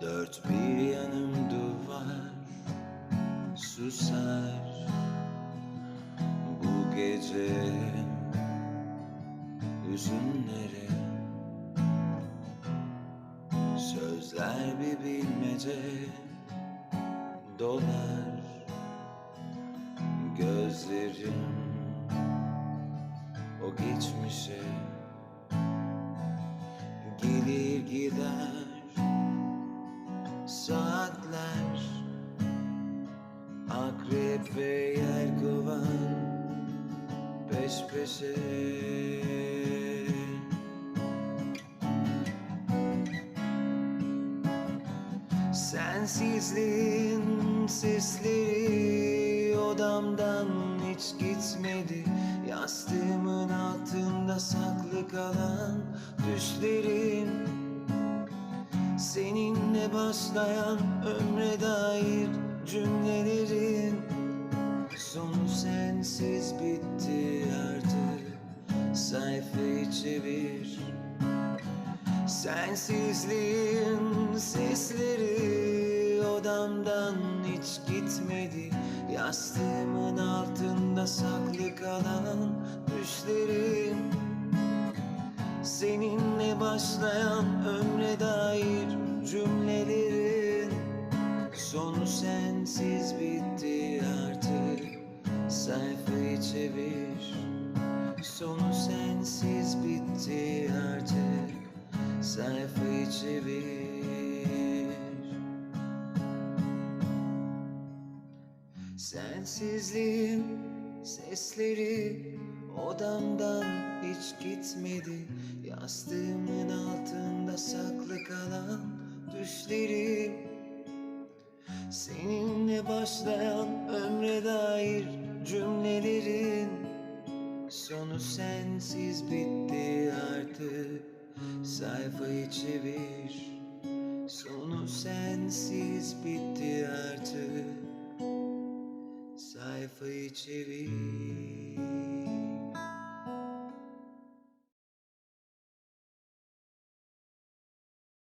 Dört bir yanım duvar Susar Bu gece Hüzünlere Sözler bir bilmece Dolar. Gözlerim O geçmişe Gelir gider Saatler Akrep ve yelkovan Peş peşe. Sensizliğin sesleri odamdan hiç gitmedi. Yastığımın altında saklı kalan düşlerim Seninle başlayan ömre dair cümlelerin Sonu sensiz bitti artık. Sayfayı çevir. Sensizliğin sesleri odamdan hiç gitmedi. Yastığımın altında saklı kalan düşlerim Seninle başlayan ömre sensiz bitti artık. Sayfayı çevir. Sonu sensiz bitti artık. Sayfayı çevir. Sensizliğin sesleri odamdan hiç gitmedi. Yastığımın altında saklı kalan düşlerim Seninle başlayan ömre dair cümlelerin Sonu sensiz bitti artık. Sayfayı çevir Sonu sensiz bitti artık. Sayfayı çevir